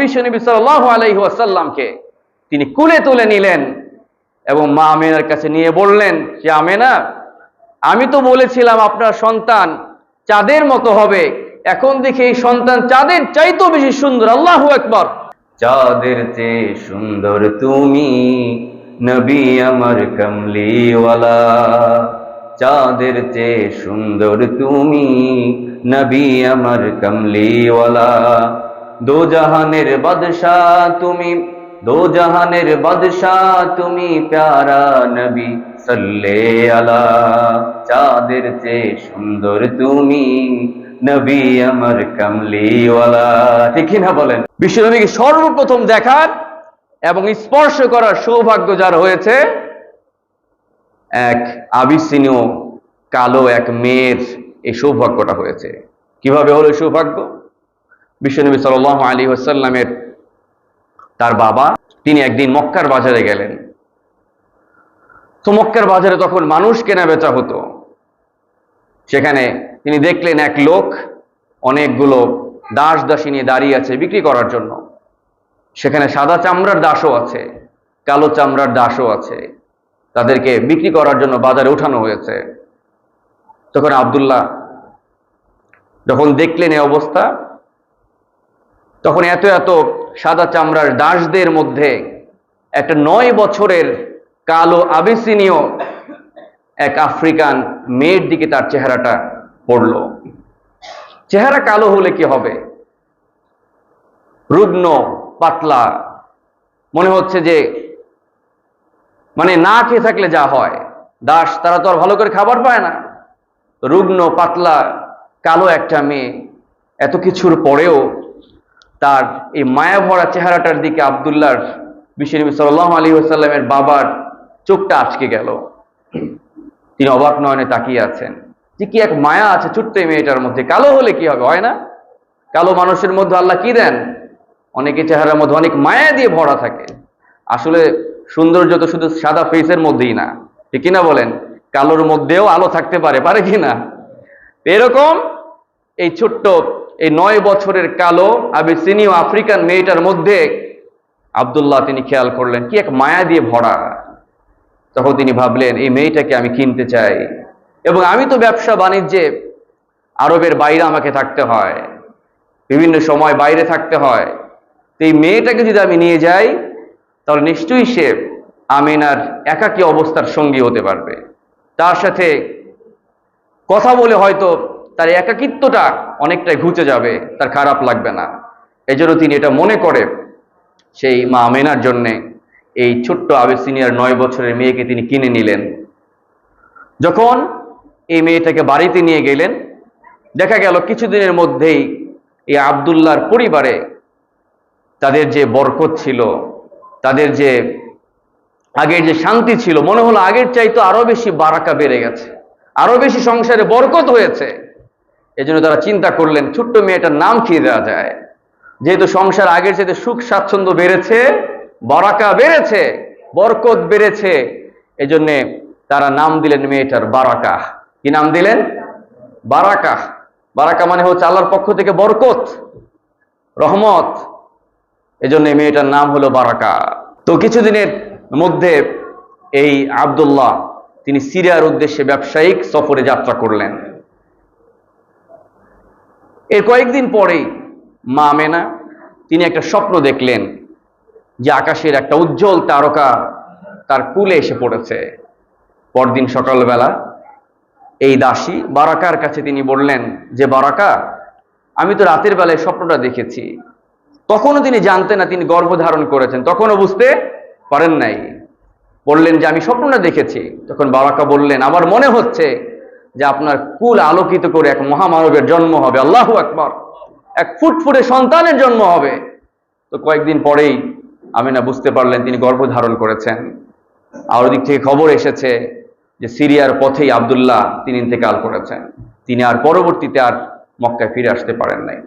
বিশ্ব নবী সাল্লাল্লাহু আলাইহি ওয়াসাল্লামকে তিনি কুলে তুলে নিলেন এবং মা আমেনার কাছে নিয়ে বললেন যে আমেনা, আমি তো বলেছিলাম আপনার সন্তান চাঁদের মতো হবে। এখন দেখি এই সন্তান চাঁদের চাইতেও বেশি সুন্দর। আল্লাহু একবার চাঁদের চেয়ে সুন্দর তুমি নবী আমার কমলিওয়ালা। চাঁদের চেয়ে সুন্দর তুমি নবী আমার কমলিওয়ালা। দো জাহানের বাদশাহ তুমি, দো জাহানের বাদশাহ তুমি প্যারা নবী সাল্লে আলা, চাঁদের চেয়ে সুন্দর তুমি নবী আমার কমলিওয়ালা। ঠিক না বলেন? বিশ্বনবীকে সর্বপ্রথম দেখার এবং স্পর্শ করার সৌভাগ্য যার হয়েছে? এক আবিসিনীয় কালো এক মেয়ের এই সৌভাগ্যটা হয়েছে। কীভাবে হলো সৌভাগ্য? বিশ্বনবী সাল আলী ওসাল্লামের তার বাবা, তিনি একদিন মক্কার বাজারে গেলেন। তো মক্কার বাজারে তখন মানুষ কেনা বেচা হতো। সেখানে তিনি দেখলেন এক লোক অনেকগুলো দাস দাসী নিয়ে দাঁড়িয়ে আছে বিক্রি করার জন্য। সেখানে সাদা চামড়ার দাসও আছে, কালো চামড়ার দাসও আছে। তাদেরকে বিক্রি করার জন্য বাজারে উঠানো হয়েছে। তখন আবদুল্লাহ যখন দেখলেন এই অবস্থা তখন এত এত সাদা চামড়ার দাসদের মধ্যে একটা নয় বছরের কালো আবিসিনীয় এক আফ্রিকান মেয়ের দিকে তার চেহারাটা পড়ল। চেহারা কালো হলে কি হবে? রুগ্ন, পাতলা। মনে হচ্ছে যে মানে না খেয়ে থাকলে যা হয়। দাস, তারা তো আর ভালো করে খাবার পায় না। রুগ্ন, পাতলা, কালো একটা মেয়ে। এত কিছুর পরেও তার এই মায়া ভরা চেহারাটার দিকে আবদুল্লাহর বিশ্বনবী সাল্লাহ আলী আসাল্লামের বাবার চোখটা আটকে গেল। তিনি অবাক নয়নে তাকিয়ে আছেন। যে কি এক মায়া আছে ছোট্ট মেয়েটার মধ্যে। কালো হলে কি হবে, হয় না? কালো মানুষের মধ্যে আল্লাহ কি দেন? অনেকে চেহারার মধ্যে অনেক মায়া দিয়ে ভরা থাকে। আসলে সৌন্দর্য তো শুধু সাদা ফেসের মধ্যেই না। ঠিক কিনা বলেন? কালোর মধ্যেও আলো থাকতে পারে পারে কি না? এরকম এই ছোট্ট এই নয় বছরের কালো, আবিসিনীয় আফ্রিকান মেয়েটার মধ্যে আবদুল্লাহ তিনি খেয়াল করলেন, কি এক মায়া দিয়ে ভরা। তখন তিনি ভাবলেন, এই মেয়েটাকে আমি কিনতে চাই। এবং আমি তো ব্যবসা বাণিজ্যে আরবের বাইরে আমাকে থাকতে হয়, বিভিন্ন সময় বাইরে থাকতে হয়। তো এই মেয়েটাকে যদি আমি নিয়ে যাই, তাহলে নিশ্চয়ই সে আমিনার একাকী অবস্থার সঙ্গী হতে পারবে। তার সাথে কথা বলে হয়তো তার একাকিত্বটা অনেকটাই ঘুচে যাবে, তার খারাপ লাগবে না। এই জন্য তিনি এটা মনে করে সেই মা আমেনার জন্যে এই ছোট্ট আবেসিনিয়ার নয় বছরের মেয়েকে তিনি কিনে নিলেন। যখন এই মেয়েটাকে বাড়িতে নিয়ে গেলেন, দেখা গেল কিছুদিনের মধ্যেই এই আবদুল্লাহর পরিবারে তাদের যে বরকত ছিল, তাদের যে আগের যে শান্তি ছিল, মনে হলো আগের চাইতো আরও বেশি বারাকা বেড়ে গেছে, আরও বেশি সংসারে বরকত হয়েছে। এজন্য তারা চিন্তা করলেন, ছোট্ট মেয়েটার নাম কি দেওয়া যায়? যেহেতু সংসার আগের চাইতে সুখ, স্বাচ্ছন্দ্য বেড়েছে, বারাকা বেড়েছে, বরকত বেড়েছে, এজন্যে তারা নাম দিলেন মেয়েটার বারাকা। কি নাম দিলেন? বারাকা। বারাকা মানে হচ্ছে আল্লাহর পক্ষ থেকে বরকত, রহমত। এজন্য এই মেয়েটার নাম হলো বারাকা। তো কিছুদিনের মধ্যে এই আবদুল্লাহ, তিনি সিরিয়ার উদ্দেশ্যে ব্যবসায়িক সফরে যাত্রা করলেন। এর কয়েকদিন পরেই মা মেনা তিনি একটা স্বপ্ন দেখলেন যে আকাশের একটা উজ্জ্বল তারকা তার কুলে এসে পড়েছে। পরদিন সকালবেলা এই দাসী বারাকার কাছে তিনি বললেন যে, বারাকা, আমি তো রাতের বেলায় স্বপ্নটা দেখেছি। তখনও তিনি জানতেন না তিনি গর্ভধারণ করেছেন। তখনও বুঝতে পারেন নাই। বললেন যে, আমি স্বপ্নটা দেখেছি। তখন বারাকা বললেন, আমার মনে হচ্ছে যে আপনার কুল আলোকিত করে এক মহামানবের জন্ম হবে। আল্লাহ একবার এক ফুটফুটে সন্তানের জন্ম হবে। তো কয়েকদিন পরেই আমিনা বুঝতে পারলেন তিনি গর্ভধারণ করেছেন। আর ওদিক থেকে খবর এসেছে যে সিরিয়ার পথেই আবদুল্লাহ তিনি ইন্তেকাল করেছেন। তিনি আর পরবর্তীতে আর মক্কায় ফিরে আসতে পারেন নাই।